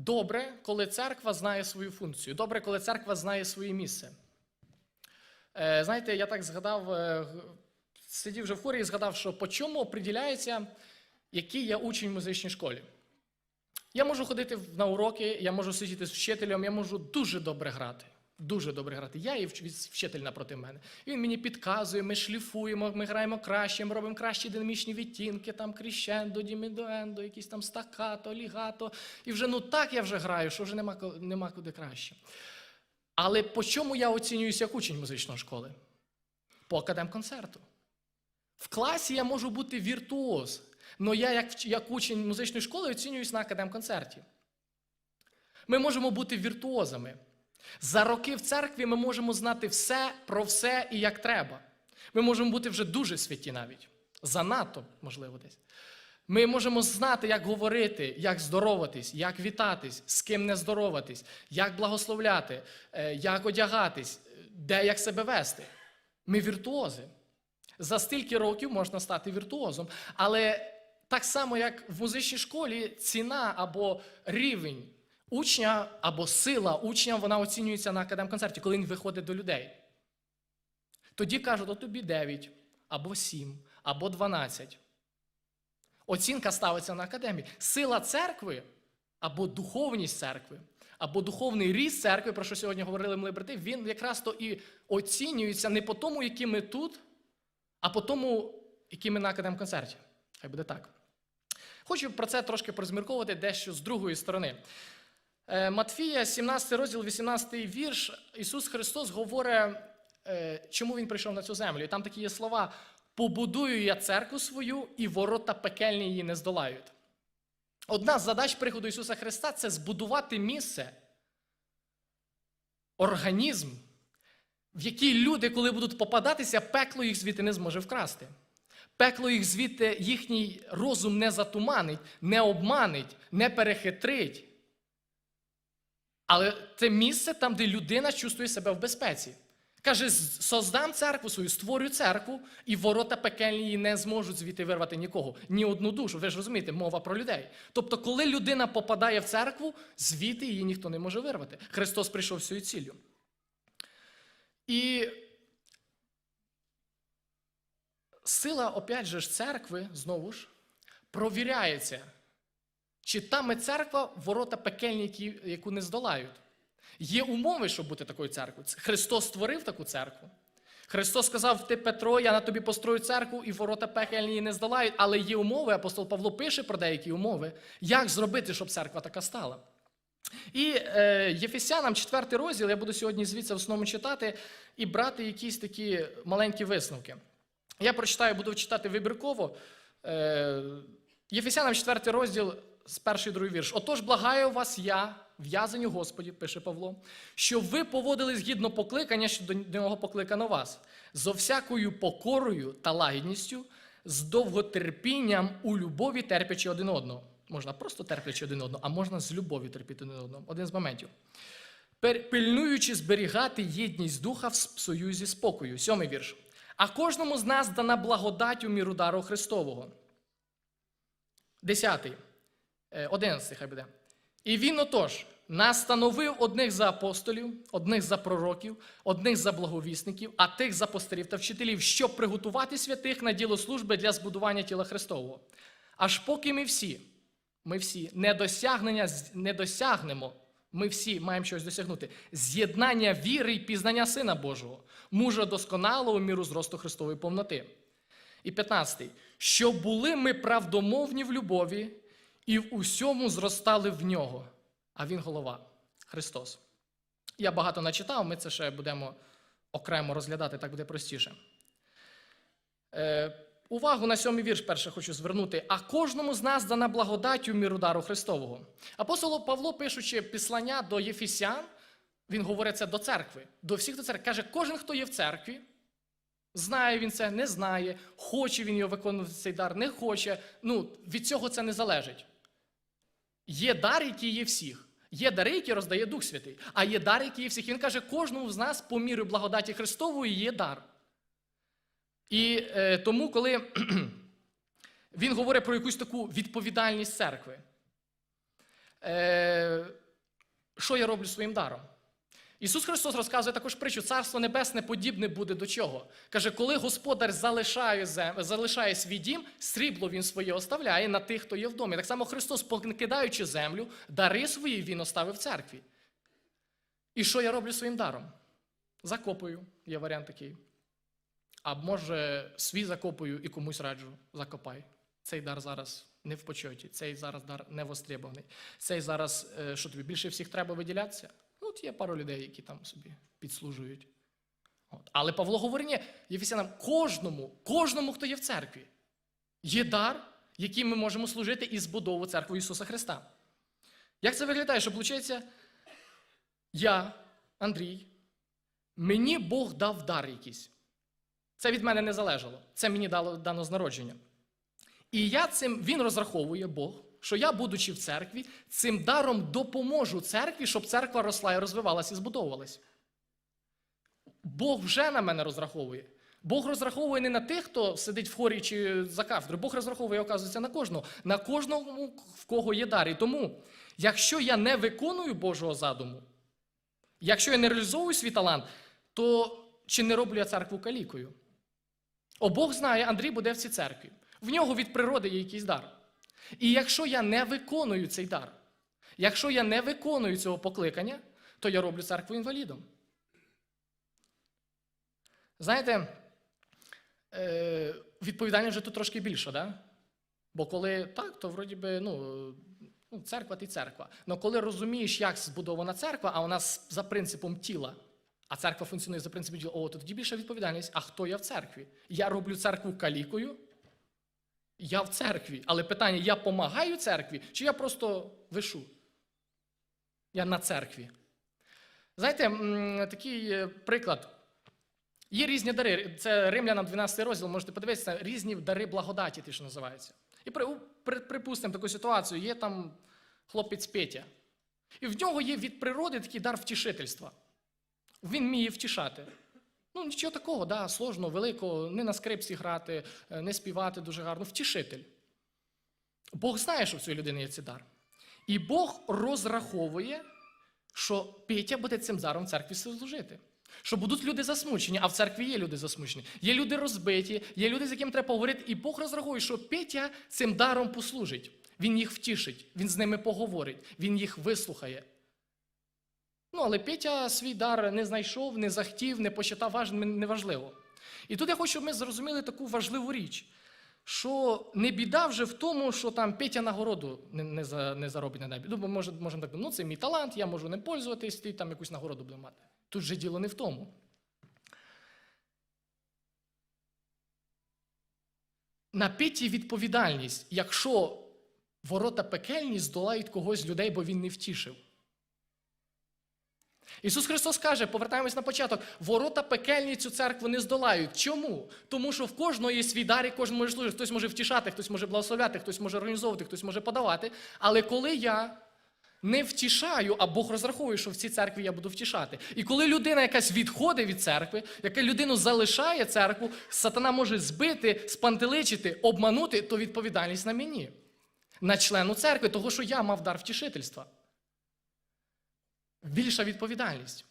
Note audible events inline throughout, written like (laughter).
Добре, коли церква знає свою функцію. Добре, коли церква знає своє місце. Е, знаєте, я так згадав, е, сидів вже в хорі і згадав, що по чому определяється, який я учень в музичній школі. Я можу ходити на уроки, я можу сидіти з вчителем, я можу дуже добре грати. Дуже добре грати. Я і вч- вчитель напроти мене. Він мені підказує, ми шліфуємо, ми граємо краще, ми робимо кращі динамічні відтінки, там кріщендо, дімідоендо, якісь там стакато, лігато. І вже ну так я вже граю, що вже нема, нема куди краще. Але по чому я оцінююся як учень музичної школи? По академконцерту. В класі я можу бути віртуоз, але я, як, як учень музичної школи, оцінююсь на академконцерті. Ми можемо бути віртуозами. За роки в церкві ми можемо знати все про все і як треба. Ми можемо бути вже дуже святі навіть. Занадто, можливо, десь. Ми можемо знати, як говорити, як здороватись, як вітатись, з ким не здороватись, як благословляти, е, як одягатись, де як себе вести. Ми віртуози. За стільки років можна стати віртуозом. Але так само, як в музичній школі, ціна або рівень учня або сила учня, вона оцінюється на академконцерті, коли він виходить до людей. Тоді кажуть, от тобі 9, або 7, або 12. Оцінка ставиться на академії. Сила церкви або духовність церкви, або духовний ріст церкви, про що сьогодні говорили мої брати, він якраз то і оцінюється не по тому, які ми тут, а по тому, які ми на академконцерті. Хай буде так. Хочу про це трошки порозмірковувати дещо з другої сторони. Е, Матфія, 17 розділ, 18 вірш, Ісус Христос говорить, е, чому Він прийшов на цю землю. І там такі є слова: побудую я церкву свою, і ворота пекельні її не здолають. Одна з задач приходу Ісуса Христа це збудувати місце, організм, в який люди, коли будуть попадатися, пекло їх звідти не зможе вкрасти. Пекло їх звідти їхній розум не затуманить, не обманить, не перехитрить. Але це місце там, де людина чувствує себе в безпеці. Каже, создам церкву свою, створю церкву, і ворота пекельні її не зможуть звідти вирвати нікого, ні одну душу. Ви ж розумієте, мова про людей. Тобто, коли людина попадає в церкву, звідти її ніхто не може вирвати. Христос прийшов з ціллю. І сила, опять же, ж, церкви, знову ж, провіряється. Чи там церква ворота пекельні, яку не здолають? Є умови, щоб бути такою церквою. Христос створив таку церкву. Христос сказав: Ти Петро, я на тобі построю церкву, і ворота пекельні її не здолають. Але є умови, апостол Павло пише про деякі умови, як зробити, щоб церква така стала. І е, Єфесянам, 4 розділ, я буду сьогодні звідси в основному читати і брати якісь такі маленькі висновки. Я прочитаю, буду читати вибірково. Е, Єфесянам 4 розділ з перший другий вірш. Отож, благаю вас я, в'язані Господі, пише Павло, щоб ви поводились згідно покликання, що до нього покликано вас, зо всякою покорою та лагідністю, з довготерпінням у любові терпячи один одного. Можна просто терплячи один одного, а можна з любов'ю терпіти один одного. Один з моментів. Пильнуючи зберігати єдність духа в союзі спокою. Сьомий вірш. А кожному з нас дана благодать у міру дару Христового. Десятий. Е, Одинадцятий хай буде. І він отож настановив одних за апостолів, одних за пророків, одних за благовісників, а тих за пастирів та вчителів, щоб приготувати святих на діло служби для збудування тіла Христового. Аж поки ми всі, ми всі не, досягнення, не досягнемо, ми всі маємо щось досягнути. З'єднання віри і пізнання Сина Божого, мужа досконалого міру зросту Христової повноти. І 15. Щоб були ми правдомовні в любові і в усьому зростали в нього. А він голова Христос. Я багато начитав, ми це ще будемо окремо розглядати, так буде простіше. Е, увагу на сьомий вірш перше хочу звернути. А кожному з нас дана благодать у міру дару Христового. Апостол Павло, пишучи післання до Єфісян, він говорить це до церкви, до всіх до церкви. Каже, кожен, хто є в церкві, Знає він це, не знає, хоче він його виконувати цей дар, не хоче. Ну, від цього це не залежить. Є дар, який є всіх. Є дари, які роздає Дух Святий, а є дар, який є всіх. Він каже, кожному з нас по мірі благодаті Христової є дар. І е, тому, коли (clears throat) він говорить про якусь таку відповідальність церкви, е, що я роблю своїм даром? Ісус Христос розказує також притчу, царство небесне подібне буде до чого. Каже, коли господар залишає, зем... залишає свій дім, срібло він своє оставляє на тих, хто є в домі. Так само Христос, покидаючи землю, дари свої він оставив в церкві. І що я роблю своїм даром? Закопую, є варіант такий. А може, свій закопую і комусь раджу, закопай. Цей дар зараз не в почоті, цей зараз дар не востребований. Цей зараз, е, що тобі більше всіх треба виділятися? Ну, от є пару людей, які там собі підслужують. От. Але Павло говорить, Єфесянам, кожному, кожному, хто є в церкві, є дар, яким ми можемо служити і збудовувати церкву Ісуса Христа. Як це виглядає? Що виходить, я, Андрій, мені Бог дав дар якийсь. Це від мене не залежало. Це мені дало дано з народження. І я цим, він розраховує Бог, що я, будучи в церкві, цим даром допоможу церкві, щоб церква росла і розвивалася і збудовувалась. Бог вже на мене розраховує. Бог розраховує не на тих, хто сидить в хорі чи за кафедрою. Бог розраховує, оказується, на кожного, на кожному, в кого є дар. І тому, якщо я не виконую Божого задуму, якщо я не реалізовую свій талант, то чи не роблю я церкву калікою? О, Бог знає, Андрій буде в цій церкві. В нього від природи є якийсь дар. І якщо я не виконую цей дар, якщо я не виконую цього покликання, то я роблю церкву інвалідом. Знаєте, е, відповідальність вже тут трошки більше, да? Бо коли так, то вроді би, ну, ну церква ти церква. Але коли розумієш, як збудована церква, а вона з- за принципом тіла, а церква функціонує за принципом тіла, о, то тоді більша відповідальність. А хто я в церкві? Я роблю церкву калікою, я в церкві. Але питання: я помагаю церкві, чи я просто вишу? Я на церкві. Знаєте, такий е, приклад. Є різні дари. Це Римлянам 12 розділ, можете подивитися, різні дари благодаті, ті, що називаються. І при, при, припустимо таку ситуацію, є там хлопець Петя. І в нього є від природи такий дар втішительства. Він вміє втішати. Ну, нічого такого, да, сложного, великого, не на скрипці грати, е, не співати дуже гарно. Втішитель. Бог знає, що в цієї людини є цей дар. І Бог розраховує, що Петя буде цим даром в церкві служити. Що будуть люди засмучені, а в церкві є люди засмучені. Є люди розбиті, є люди, з якими треба поговорити. І Бог розраховує, що Петя цим даром послужить. Він їх втішить, він з ними поговорить, він їх вислухає. Ну, але Петя свій дар не знайшов, не захотів, не посчитав неважливо. І тут я хочу, щоб ми зрозуміли таку важливу річ, що не біда вже в тому, що там Петя нагороду не, не, за, не заробить на небі. Ну, бо може, можемо так, ну це мій талант, я можу не пользуватись, ти там якусь нагороду буду мати. Тут же діло не в тому. На Петі відповідальність, якщо ворота пекельні здолають когось людей, бо він не втішив. Ісус Христос каже, повертаємось на початок, ворота пекельні цю церкву не здолають. Чому? Тому що в кожного є свій дар, і кожен може служити. Хтось може втішати, хтось може благословляти, хтось може організовувати, хтось може подавати. Але коли я не втішаю, а Бог розраховує, що в цій церкві я буду втішати. І коли людина якась відходить від церкви, яка людину залишає церкву, сатана може збити, спантеличити, обманути, то відповідальність на мені, на члену церкви, того, що я мав дар втішительства більша відповідальність.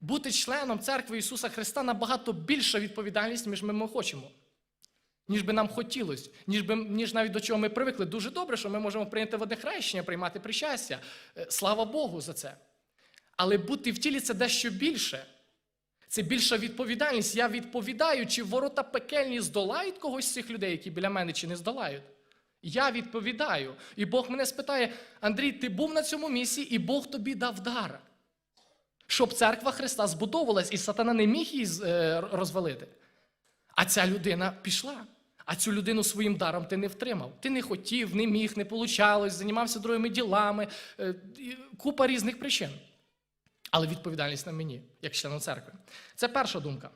Бути членом церкви Ісуса Христа набагато більша відповідальність, ніж ми, ми хочемо. Ніж би нам хотілося, ніж, би, ніж навіть до чого ми привикли. Дуже добре, що ми можемо прийняти водне хрещення, приймати причастя. Е, Слава Богу за це. Але бути в тілі це дещо більше. Це більша відповідальність. Я відповідаю, чи ворота пекельні здолають когось з цих людей, які біля мене, чи не здолають. Я відповідаю. І Бог мене спитає: Андрій, ти був на цьому місці, і Бог тобі дав дар. Щоб церква Христа збудовувалась, і сатана не міг її е, розвалити. А ця людина пішла. А цю людину своїм даром ти не втримав. Ти не хотів, не міг, не получалось, займався другими ділами, е, купа різних причин. Але відповідальність на мені, як члену церкви. Це перша думка.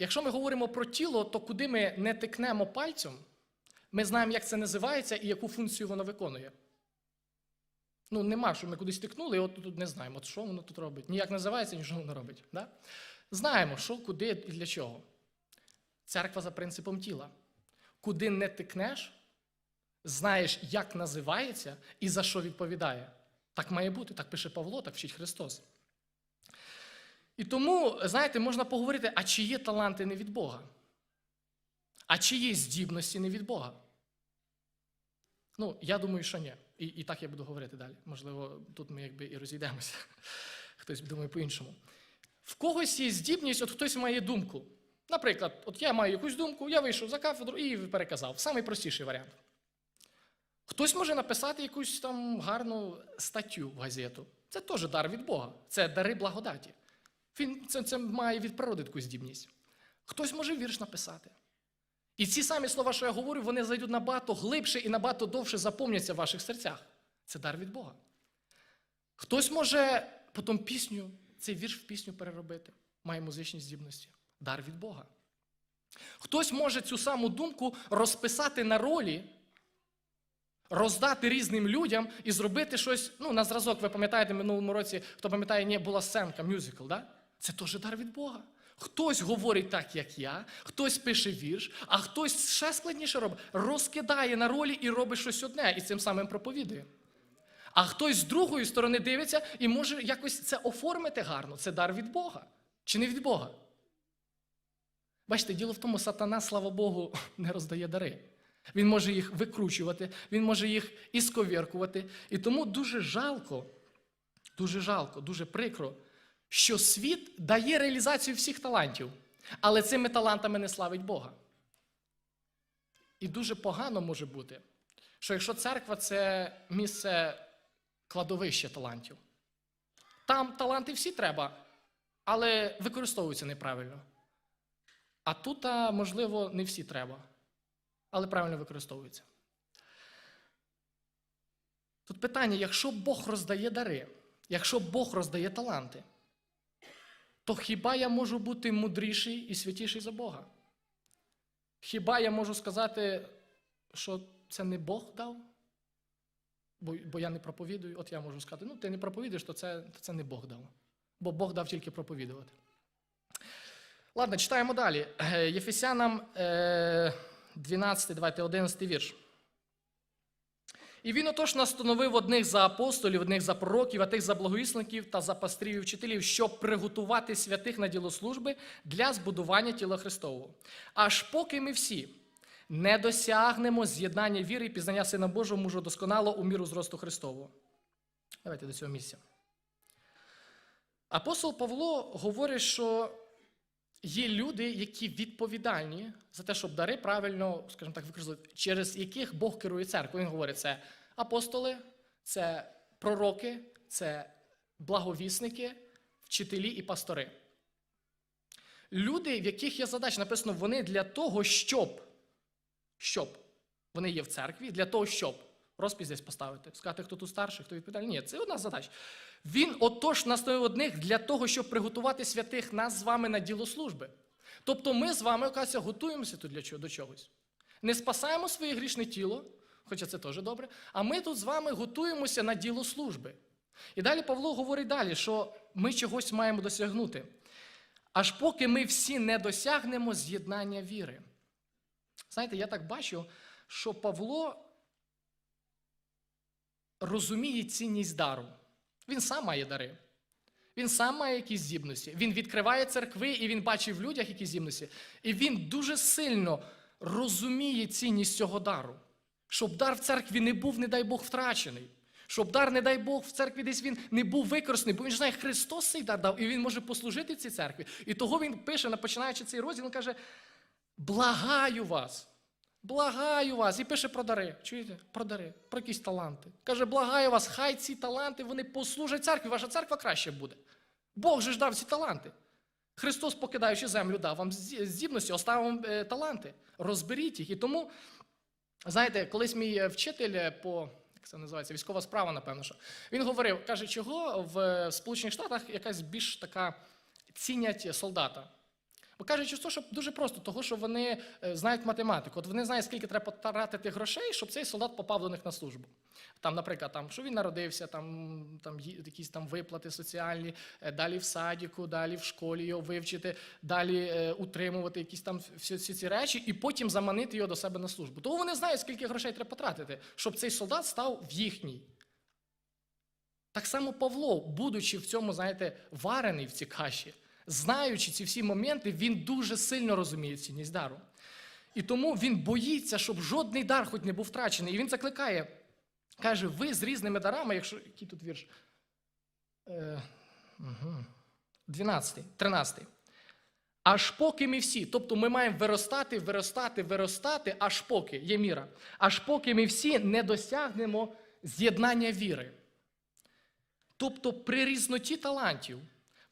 Якщо ми говоримо про тіло, то куди ми не тикнемо пальцем, ми знаємо, як це називається і яку функцію воно виконує. Ну, нема, що ми кудись тикнули, і от тут не знаємо, от що воно тут робить. Ніяк називається, ні що воно робить. Да? Знаємо, що, куди і для чого. Церква за принципом тіла. Куди не тикнеш, знаєш, як називається і за що відповідає. Так має бути, так пише Павло, так вчить Христос. І тому, знаєте, можна поговорити, а чи є таланти не від Бога? А чи є здібності не від Бога? Ну, я думаю, що ні. І, і так я буду говорити далі. Можливо, тут ми якби і розійдемося. (laughs) Хтось думає по-іншому. В когось є здібність, от хтось має думку. Наприклад, от я маю якусь думку, я вийшов за кафедру і переказав. Самий простіший варіант. Хтось може написати якусь там гарну статтю в газету. Це теж дар від Бога. Це дари благодаті. Він це, це має від природи таку здібність. Хтось може вірш написати. І ці самі слова, що я говорю, вони зайдуть набагато глибше і набагато довше запомняться в ваших серцях. Це дар від Бога. Хтось може потім пісню, цей вірш в пісню переробити, має музичні здібності. Дар від Бога. Хтось може цю саму думку розписати на ролі, роздати різним людям і зробити щось. Ну, на зразок, ви пам'ятаєте, минулому році, хто пам'ятає, ні, була сценка, мюзикл, да? Це теж дар від Бога. Хтось говорить так, як я, хтось пише вірш, а хтось ще складніше робить, розкидає на ролі і робить щось одне, і цим самим проповідує. А хтось з другої сторони дивиться і може якось це оформити гарно. Це дар від Бога. Чи не від Бога? Бачите, діло в тому, сатана, слава Богу, (laughs) не роздає дари. Він може їх викручувати, він може їх ісковіркувати. І тому дуже жалко, дуже жалко, дуже прикро, що світ дає реалізацію всіх талантів, але цими талантами не славить Бога. І дуже погано може бути, що якщо церква це місце кладовище талантів, там таланти всі треба, але використовуються неправильно. А тут, можливо, не всі треба, але правильно використовуються. Тут питання: якщо Бог роздає дари, якщо Бог роздає таланти, то хіба я можу бути мудріший і святіший за Бога? Хіба я можу сказати, що це не Бог дав? Бо, бо я не проповідую. От я можу сказати, ну ти не проповідуєш, то це, то це не Бог дав. Бо Бог дав тільки проповідувати. Ладно, читаємо далі. Е, Єфесянам е, 12, давайте 11 вірш. І він отож настановив одних за апостолів, одних за пророків, а тих за благовісників та за пастрів і вчителів, щоб приготувати святих на діло служби для збудування тіла Христового. Аж поки ми всі не досягнемо з'єднання віри і пізнання Сина Божого мужу досконало у міру зросту Христового. Давайте до цього місця. Апостол Павло говорить, що є люди, які відповідальні за те, щоб дари правильно, скажімо так, використовувати, через яких Бог керує церквою. Він говорить, це апостоли, це пророки, це благовісники, вчителі і пастори. Люди, в яких є задача, написано, вони для того, щоб, щоб вони є в церкві, для того, щоб розпись десь поставити, сказати, хто тут старший, хто відповідальний. Ні, це одна задача. Він отож наставив одних для того, щоб приготувати святих нас з вами на діло служби. Тобто ми з вами, оказується, готуємося тут для чого, до чогось. Не спасаємо своє грішне тіло, хоча це теж добре, а ми тут з вами готуємося на діло служби. І далі Павло говорить далі, що ми чогось маємо досягнути. Аж поки ми всі не досягнемо з'єднання віри. Знаєте, я так бачу, що Павло розуміє цінність дару. Він сам має дари. Він сам має якісь здібності. Він відкриває церкви і він бачить в людях якісь здібності. І він дуже сильно розуміє цінність цього дару. Щоб дар в церкві не був, не дай Бог, втрачений. Щоб дар, не дай Бог, в церкві десь він не був використаний, бо він ж знає, Христос цей дар дав, і він може послужити цій церкві. І того він пише, починаючи цей розділ, він каже: благаю вас. Благаю вас. І пише про дари. Чуєте? Про дари, про якісь таланти. Каже, благаю вас, хай ці таланти вони послужать церкві, ваша церква краще буде. Бог же ж дав ці таланти. Христос, покидаючи землю, дав вам здібності, оставив вам е, таланти. Розберіть їх. І тому, знаєте, колись мій е, вчитель е, по як це називається, військова справа, напевно, що він говорив, каже, чого в Сполучених Штатах якась більш така цінять солдата. Бо кажуть, що що дуже просто, того, що вони е, знають математику. От вони знають, скільки треба потратити грошей, щоб цей солдат попав до них на службу. Там, наприклад, там, що він народився, там, там якісь там виплати соціальні, е, далі в садіку, далі в школі його вивчити, далі е, утримувати якісь там всі, всі ці речі, і потім заманити його до себе на службу. Тому вони знають, скільки грошей треба потратити, щоб цей солдат став в їхній. Так само Павло, будучи в цьому, знаєте, варений в цій каші, знаючи ці всі моменти, він дуже сильно розуміє цінність дару. І тому він боїться, щоб жодний дар хоч не був втрачений. І він закликає, каже: ви з різними дарами, якщо. Який тут вірш? Е, угу. 12, 13. Аж поки ми всі, тобто ми маємо виростати, виростати, виростати, аж поки є міра, аж поки ми всі не досягнемо з'єднання віри. Тобто при різноті талантів,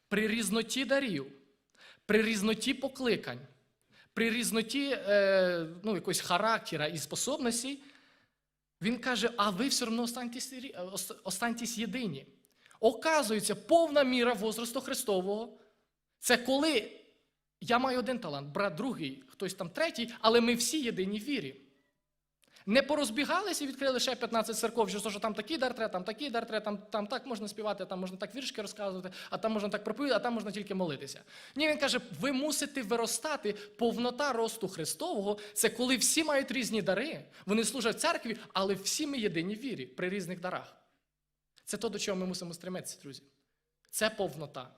при різноті дарів, при різноті покликань, при різноті е, ну, якогось характера і способностей, він каже: а ви все одно останьтесь єдині. Оказується, повна міра возрасту Христового це коли я маю один талант, брат другий, хтось там третій, але ми всі єдині в вірі. Не порозбігалися і відкрили ще 15 церков, що, там такий дар треба, там такий дар треба, там, там так можна співати, там можна так віршки розказувати, а там можна так проповідати, а там можна тільки молитися. Ні, він каже, ви мусите виростати, повнота росту Христового це коли всі мають різні дари, вони служать в церкві, але всі ми єдині в вірі при різних дарах. Це то, до чого ми мусимо стремитися, друзі. Це повнота.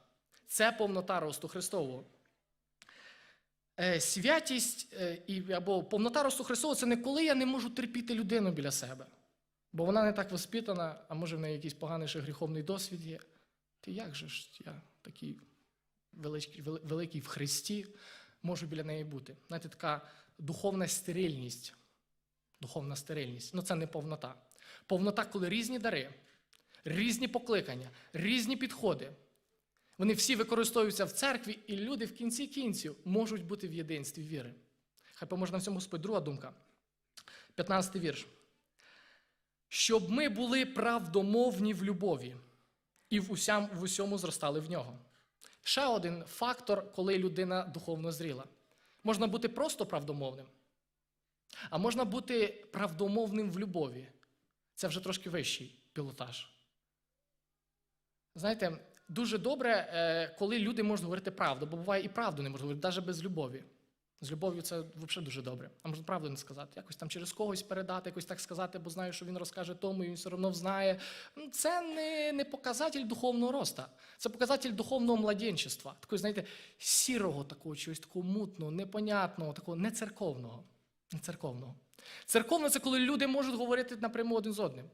Це повнота росту Христового. Е, Святість е, або повнота росту Христового це не коли я не можу терпіти людину біля себе. Бо вона не так воспитана, а може в неї якийсь поганий гріховний досвід є. Ти як же ж я такий великий, великий в Христі можу біля неї бути? Знаєте, така духовна стерильність. Духовна стерильність. Ну це не повнота. Повнота, коли різні дари, різні покликання, різні підходи. Вони всі використовуються в церкві, і люди в кінці кінців можуть бути в єдинстві віри. Хай поможе нам в цьому Господь. Друга думка. 15 вірш. Щоб ми були правдомовні в любові і в, усям, в усьому зростали в нього. Ще один фактор, коли людина духовно зріла. Можна бути просто правдомовним, а можна бути правдомовним в любові. Це вже трошки вищий пілотаж. Знаєте, дуже добре, е, коли люди можуть говорити правду, бо буває і правду не можуть говорити, навіть без любові. З любов'ю це взагалі дуже добре. А можна правду не сказати. Якось там через когось передати, якось так сказати, бо знаю, що він розкаже тому, і він все одно знає. Ну, Це не, не показатель духовного росту. Це показатель духовного младенчества. Такого, знаєте, сірого, такого чогось такого мутного, непонятного, такого нецерковного. Нецерковного. Церковне це коли люди можуть говорити напряму один з одним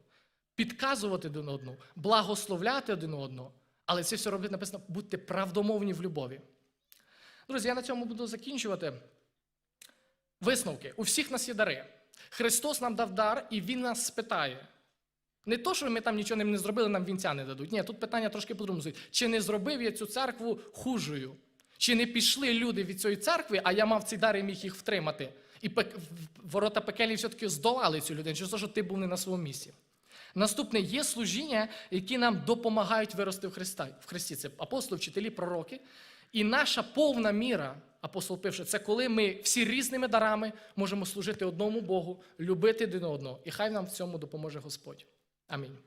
підказувати один одному, благословляти один одного. Але це все робить написано, будьте правдомовні в любові. Друзі, я на цьому буду закінчувати. Висновки. У всіх нас є дари. Христос нам дав дар, і Він нас спитає. Не то, що ми там нічого не зробили, нам вінця не дадуть. Ні, тут питання трошки по-другому. Чи не зробив я цю церкву хужою? Чи не пішли люди від цієї церкви, а я мав ці дари і міг їх втримати? І пек- ворота пекельні все-таки здолали цю людину, через те, що ти був не на своєму місці. Наступне є служіння, які нам допомагають вирости в Христа. В Христі це апостоли, вчителі, пророки. І наша повна міра, апостол пише, це коли ми всі різними дарами можемо служити одному Богу, любити один одного. І хай нам в цьому допоможе Господь. Амінь.